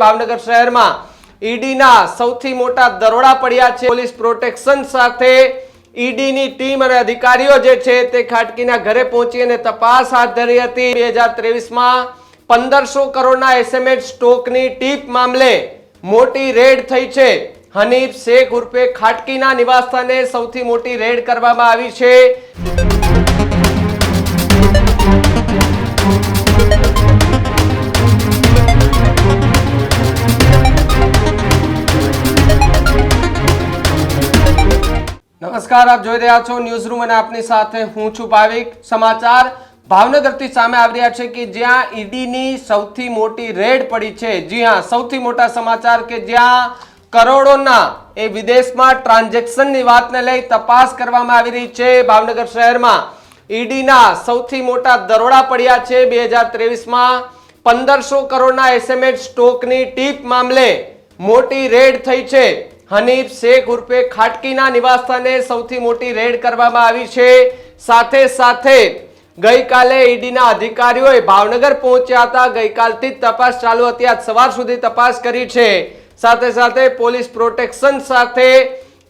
ભાવનગર શહેરમાં ઈડીના સૌથી મોટા દરોડા પડ્યા છે. પોલીસ પ્રોટેક્શન સાથે ઈડીની ટીમ અને અધિકારીઓ જે છે તે ખાટકીના ઘરે પહોંચી અને તપાસ હાથ ધરી હતી. બે હજાર ત્રેવીસમાં પંદરસો કરોડના એસએમએસ સ્ટોકની ટીપ મામલે મોટી રેડ થઈ છે. હનીફ શેખ ઉર્ફે ખાટકીના નિવાસસ્થાને સૌથી મોટી રેડ કરવામાં આવી છે. નમસ્કાર, આપ જોઈ રહ્યા છો ન્યૂઝ રૂમ અને આપની સાથે હું છું ભાવિક. સમાચાર ભાવનગરથી સામે આવી રહ્યા છે કે જ્યાં ઈડીની સૌથી મોટી રેડ પડી છે. જી હા, સૌથી મોટા સમાચાર કે જ્યાં કરોડોના એ વિદેશમાં ટ્રાન્ઝેક્શનની વાતને લઈ તપાસ કરવામાં આવી રહી છે ભાવનગર શહેરમાં. ઈડીના સૌથી મોટા દરોડા પડ્યા છે બે હજાર ત્રેવીસમાં. પંદરસો કરોડના એસએમએસ સ્ટોકની ટીપ મામલે મોટી રેડ થઈ છે. હનીફ શેખ ઉર્ફે ખાટકીના નિવાસસ્થાને સૌથી મોટી રેડ કરવામાં આવી છે. સાથે સાથે ગઈકાલે ઈડીના અધિકારીઓએ ભાવનગર પહોંચ્યા હતા. ગઈકાલથી જ તપાસ ચાલુ હતી. આજ સવાર સુધી તપાસ કરી છે. સાથે સાથે પોલીસ પ્રોટેક્શન સાથે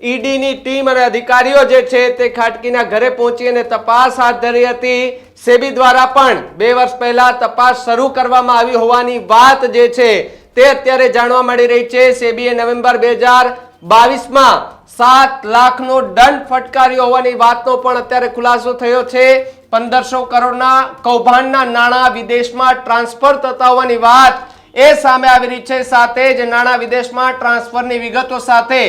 ઈડીની ટીમ અને અધિકારીઓ જે છે તે ખાટકીના ઘરે પહોંચી અને તપાસ હાથ ધરી હતી. સેબી દ્વારા પણ બે વર્ષ પહેલા તપાસ શરૂ કરવામાં આવી હોવાની વાત જે છે તે અત્યારે જાણવા મળી રહી છે. સેબીએ નવેમ્બર બે હજાર બાવીસમાં સાત લાખનો દંડ ફટકાર્યો હોવાની વાતનો પણ અત્યારે ખુલાસો થયો છે. પંદરસો કરોડના કૌભાંડના નાણાં વિદેશમાં ટ્રાન્સફર થતા હોવાની વાત એ સામે આવી રહી છે. સાથે જ નાણાં વિદેશમાં ટ્રાન્સફરની વિગતો સાથે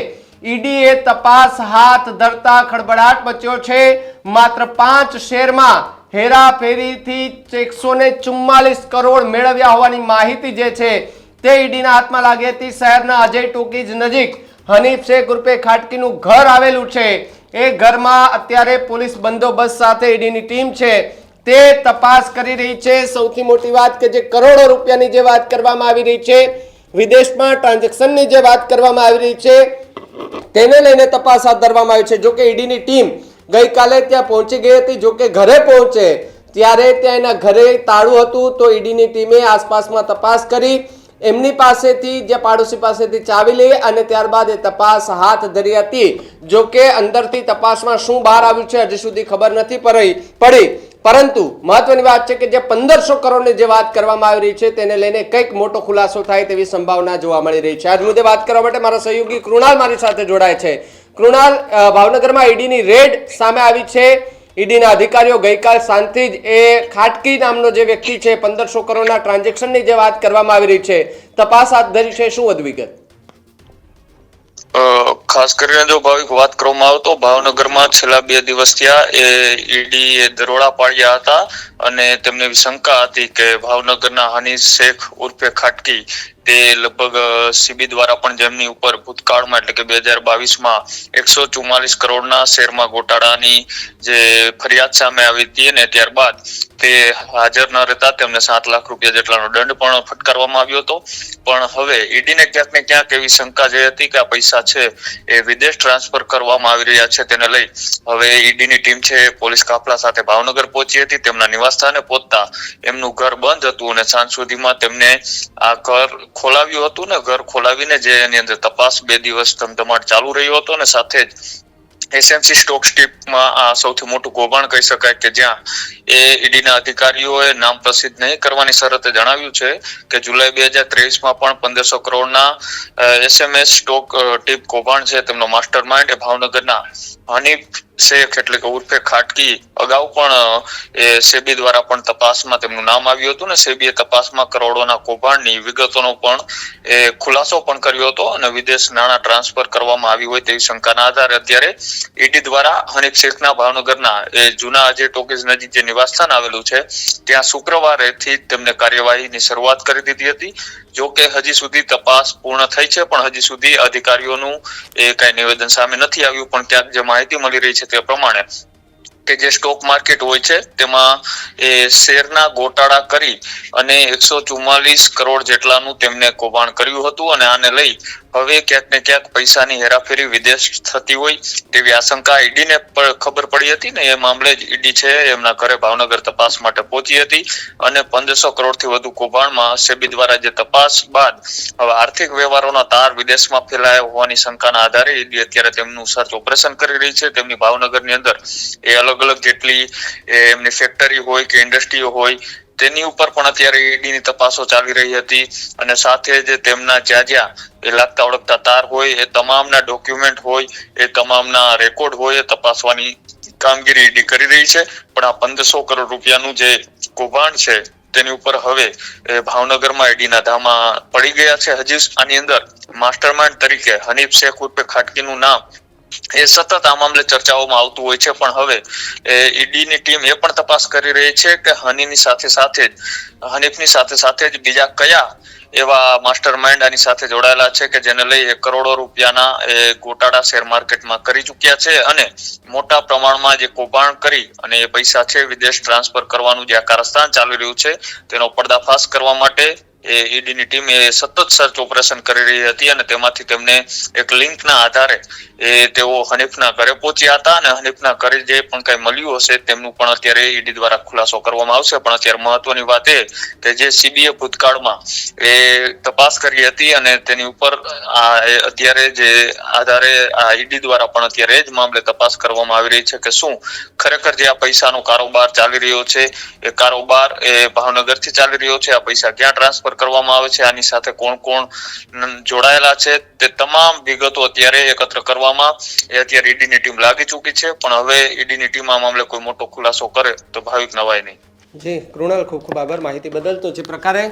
ઈડીએ તપાસ હાથ ધરતા ખળબળાટ મચ્યો છે. માત્ર પાંચ શેરમાં હેરાફેરીથી એકસો ને ચુમ્માલીસ કરોડ મેળવ્યા હોવાની માહિતી જે છે તે ઈડીના હાથમાં લાગી હતી. શહેરના અજય ટોકીજ નજીક હનીફ શેખ ઉર્ફે ખાટકીનું ઘર આવેલું છે. એ ઘરમાં અત્યારે પોલીસ બંદોબસ્ત સાથે ઈડીની ટીમ છે. તે તપાસ કરી રહી છે. સૌથી મોટી વાત કે જે કરોડો રૂપિયાની જે વાત કરવામાં આવી રહી છે, વિદેશમાં ટ્રાન્ઝેક્શનની જે વાત કરવામાં આવી રહી છે, તેને લઈને તપાસ હાથ ધરવામાં આવી છે. જોકે ઈડીની ટીમ ગઈકાલે ત્યાં પહોંચી ગઈ હતી. જોકે ઘરે પહોંચે, ત્યારે ત્યાં એના ઘરે તાળું હતું. તો ઈડીની ટીમે આસપાસમાં તપાસ કરી એમની પાસેથી, જે પાડોશી પાસેથી ચાવી લઈ અને ત્યારબાદ એ તપાસ હાથ ધરી હતી. જો કે અંદરથી તપાસમાં શું બહાર આવ્યું છે હજી સુધી ખબર નથી પડી. પરંતુ મહત્વની વાત છે કે જે પંદરસો કરોડની જે વાત કરવામાં આવી રહી છે તેને લઈને કંઈક મોટો ખુલાસો થાય તેવી સંભાવના જોવા મળી રહી છે. આજ મુદ્દે વાત કરવા માટે મારા સહયોગી કૃણાલ મારી સાથે જોડાય છે. કૃણાલ ભાવનગરમાં ઈડીની રેડ સામે આવી છે. ઈડીના અધિકારીઓ ગઈકાલ સાંજથી જ એ ખાટકી નામનો જે વ્યક્તિ છે, પંદરસો કરોડના ટ્રાન્ઝેક્શનની જે વાત કરવામાં આવી રહી છે, તપાસ હાથ ધરી છે, શું વધુ વિગત ખાસ કરીને જો ભાવિક વાત કરવામાં આવે તો ભાવનગરમાં છેલ્લા બે દિવસ થયા ઈડી એ દરોડા પાડ્યા હતા અને તેમને શંકા હતી કે ભાવનગરના હની શેખ ઉર્ફે ખાટકી તે લગભગ સીબી દ્વારા પણ જેમની ઉપર ભૂતકાળમાં એટલે કે બે હજાર બાવીસમાં એકસો ચુમ્માલીસ કરોડના શેરમાં ગોટાળાની જે ફરિયાદ સામે આવી હતી અને ત્યારબાદ તે હાજર ન રહેતા તેમને સાત લાખ રૂપિયા જેટલાનો દંડ પણ ફટકારવામાં આવ્યો હતો. પણ હવે ઈડીને ક્યાંક ને ક્યાંક એવી શંકા જે હતી કે આ પૈસા છે એ વિદેશ ટ્રાન્સફર કરવામાં આવી રહ્યા છે તેને લઈ. હવે ઈડીની ટીમ છે પોલીસ કાફલા સાથે ભાવનગર પહોંચી હતી, તેમના નિવાસસ્થાને પહોંચતા એમનું ઘર બંધ હતું અને સાંજ સુધીમાં તેમને આ ઘર ખોલાવ્યું હતું ને, ઘર ખોલાવીને જે એની અંદર તપાસ બે દિવસ ધમધમાટ ચાલુ રહ્યો હતો અને સાથે જ એસએમસી સ્ટોક સ્ટીપમાં આ સૌથી મોટું કૌભાંડ કહી શકાય કે જ્યાં એ ઈડીના અધિકારીઓએ નામ પ્રસિદ્ધ નહીં કરવાની શરતે જણાવ્યું છે કે જુલાઈ બે હજાર ત્રેવીસમાં પણ પંદરસો કરોડના એસએમએસ સ્ટોક ટીપ કૌભાંડ છે તેમનો માસ્ટર માઇન્ડ એ ભાવનગરના હનીફ શેખ એટલે કે ઉર્ફે ખાટકી અગાઉ પણ એ સેબી દ્વારા પણ તપાસમાં તેમનું નામ આવ્યું હતું ને સેબીએ તપાસમાં કરોડોના કૌભાંડની વિગતોનો પણ, એ ખુલાસો પણ કર્યો હતો અને વિદેશ નાણાં ટ્રાન્સફર કરવામાં આવી હોય તેવી શંકાના આધારે અત્યારે ઈડી દ્વારા હનીફ શેખના ભાવનગરના, એ જૂના અજય ટોકીઝ નજીક જે નિવાસસ્થાન આવેલું છે, ત્યાં શુક્રવારેથી તેમને કાર્યવાહીની શરૂઆત કરી દીધી હતી. જો કે હજી સુધી તપાસ પૂર્ણ થઈ છે, પણ હજી સુધી અધિકારીઓનું એ કઈ નિવેદન સામે નથી આવ્યું, પણ ક્યાંક જે માહિતી મળી રહી છે તે પ્રમાણે કે જે સ્ટોક માર્કેટ હોય છે, તેમાં એ શેરના ગોટાળા કરી અને એકસો ચુમ્માલીસ કરોડ જેટલાનું તેમને કૌભાંડ કર્યું હતું અને આને લઈ હવે ક્યાંક ને ક્યાંક પૈસાની હેરાફેરી વિદેશ થતી હોય તેવી આશંકા ઈડીને પણ ખબર પડી હતી ને એ મામલે જ ઈડી છે એમના ઘરે ભાવનગર તપાસ માટે પહોંચી હતી અને પંદરસો કરોડથી વધુ કૌભાંડમાં સેબી દ્વારા જે તપાસ બાદ હવે આર્થિક વ્યવહારોના તાર વિદેશમાં ફેલાયા હોવાની શંકાના આધારે ઈડી અત્યારે તેમનું સર્ચ ઓપરેશન કરી રહી છે. તેમની ભાવનગરની અંદર એ અલગ અલગ જેટલી એમની ફેક્ટરી હોય કે ઇન્ડસ્ટ્રીઓ હોય, તેની ઉપર પણ અત્યારે ઈડીની તપાસો ચાલી રહી હતી. અને સાથે જ તેમના જ્યાં જ્યાં એ લાગતા ઓળખતા તાર હોય, એ તમામના ડોક્યુમેન્ટ હોય, એ તમામના રેકોર્ડ હોય, એ તપાસવાની કામગીરી ઈડી કરી રહી છે. પણ આ પંદરસો કરોડ રૂપિયાનું જે કૌભાંડ છે, તેની ઉપર હવે ભાવનગરમાં ઈડીના ધામા પડી ગયા છે. હજી આની અંદર માસ્ટરમાઇન્ડ તરીકે હનીફ શેખ ઉર્ફે ખાટકીનું નામ એ સતત આ મામલે ચર્ચાઓમાં આવતું હોય છે, પણ હવે ઈડીની ટીમ એ પણ તપાસ કરી રહી છે કે હનીની સાથે સાથે, હનીફની સાથે સાથે જ બીજા કયા એવા માસ્ટર આની સાથે જોડાયેલા છે કે જેને લઈ કરોડો રૂપિયાના એ ગોટાળા શેર માર્કેટમાં કરી ચૂક્યા છે અને મોટા પ્રમાણમાં જે કૌભાંડ કરી અને એ પૈસા છે વિદેશ ટ્રાન્સફર કરવાનું જે આ કારસ્થાન ચાલી રહ્યું છે, તેનો પર્દાફાશ કરવા માટે એ ઈડીની ટીમ એ સતત સર્ચ ઓપરેશન કરી રહી હતી અને તેમાંથી તેમને એક લિંકના આધારે એ તેઓ હનીફના ઘરે પહોંચ્યા હતા અને હનીફના ઘરે જે પણ કઈ મળ્યું હશે તેમનું પણ અત્યારે ઈડી દ્વારા ખુલાસો કરવામાં આવશે. પણ અત્યારે મહત્વની વાત એ કે જે સીબીએ ભૂતકાળમાં એ તપાસ કરી હતી અને તેની ઉપર આ અત્યારે જે આધારે આ ઈડી દ્વારા પણ અત્યારે જ મામલે તપાસ કરવામાં આવી રહી છે કે શું ખરેખર જે આ પૈસાનો કારોબાર ચાલી રહ્યો છે, એ કારોબાર એ ભાવનગરથી ચાલી રહ્યો છે, આ પૈસા ક્યાં ટ્રાન્સફર કરવામાં આવે છે, આની સાથે કોણ કોણ જોડાયેલા છે, તે તમામ વિગતો અત્યારે એકત્ર કરવામાં એ અત્યારે ઈડીની ટીમ લાગી ચૂકી છે, પણ હવે ઈડીની ટીમ આ મામલે કોઈ મોટો ખુલાસો કરે તો ભાવિક નવાય નહીં. જી, કૃણાલ, ખૂબ ખૂબ આભાર માહિતી બદલ. તો જે પ્રકારે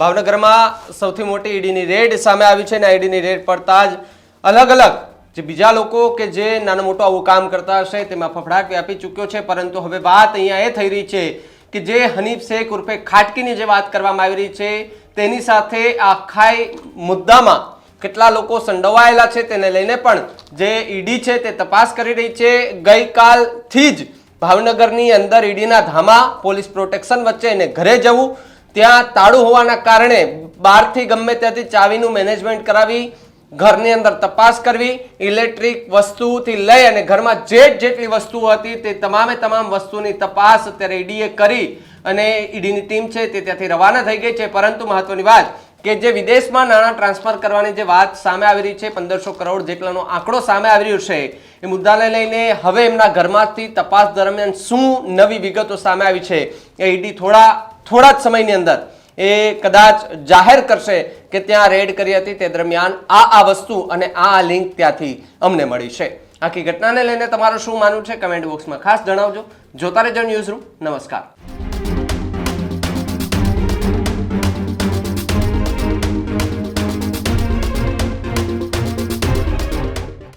ભાવનગરમાં સૌથી મોટી ઈડીની રેડ સામે આવી છે અને ઈડીની રેડ પડતા જ અલગ અલગ જે બીજા લોકો કે જે નાનું મોટું આવું કામ કરતા હશે, તેમાં ફફડાટ વ્યાપી ચૂક્યો છે. પરંતુ હવે વાત અહીંયા એ થઈ રહી છે કે જે હનીફ શેખ ઉર્ફે ખાટકીની જે વાત કરવામાં આવી રહી છે, તેની સાથે આખાય મુદ્દામાં કેટલા લોકો સંડોવાયેલા છે તેને લઈને પણ જે ઈડી છે તે તપાસ કરી રહી છે. ગઈકાલથી જ ભાવનગરની અંદર ઈડીના ધામા પોલીસ પ્રોટેક્શન વચ્ચે એને ઘરે જવું, ત્યાં તાળું હોવાના કારણે બહારથી ગમે ત્યાંથી ચાવીનું મેનેજમેન્ટ કરાવી, ઘરની અંદર તપાસ કરવી, ઇલેક્ટ્રિક વસ્તુથી લઈ અને ઘરમાં જે જેટલી વસ્તુઓ હતી તે તમામે તમામ વસ્તુની તપાસ અત્યારે ઈડીએ કરી અને ઈડીની ટીમ છે તે ત્યાંથી રવાના થઈ ગઈ છે. પરંતુ મહત્વની વાત કે જે વિદેશમાં નાણાં ટ્રાન્સફર કરવાની જે વાત સામે આવી રહી છે, પંદરસો કરોડ જેટલાનો આંકડો સામે આવી રહ્યો છે, એ મુદ્દાને લઈને હવે એમના ઘરમાંથી તપાસ દરમિયાન શું નવી વિગતો સામે આવી છે, એ ઈડી થોડા થોડા જ સમયની અંદર એ કદાચ જાહેર કરશે કે ત્યાં રેડ કરી હતી. તે દરમિયાન આ આ વસ્તુ અને આ આ લિંક ત્યાંથી અમને મળી છે. આખી ઘટનાને લઈને તમારું શું માનવું છે? કમેન્ટ બોક્સમાં ખાસ જણાવજો. જોતા રહેજો ન્યૂઝ રૂમ નમસ્કાર.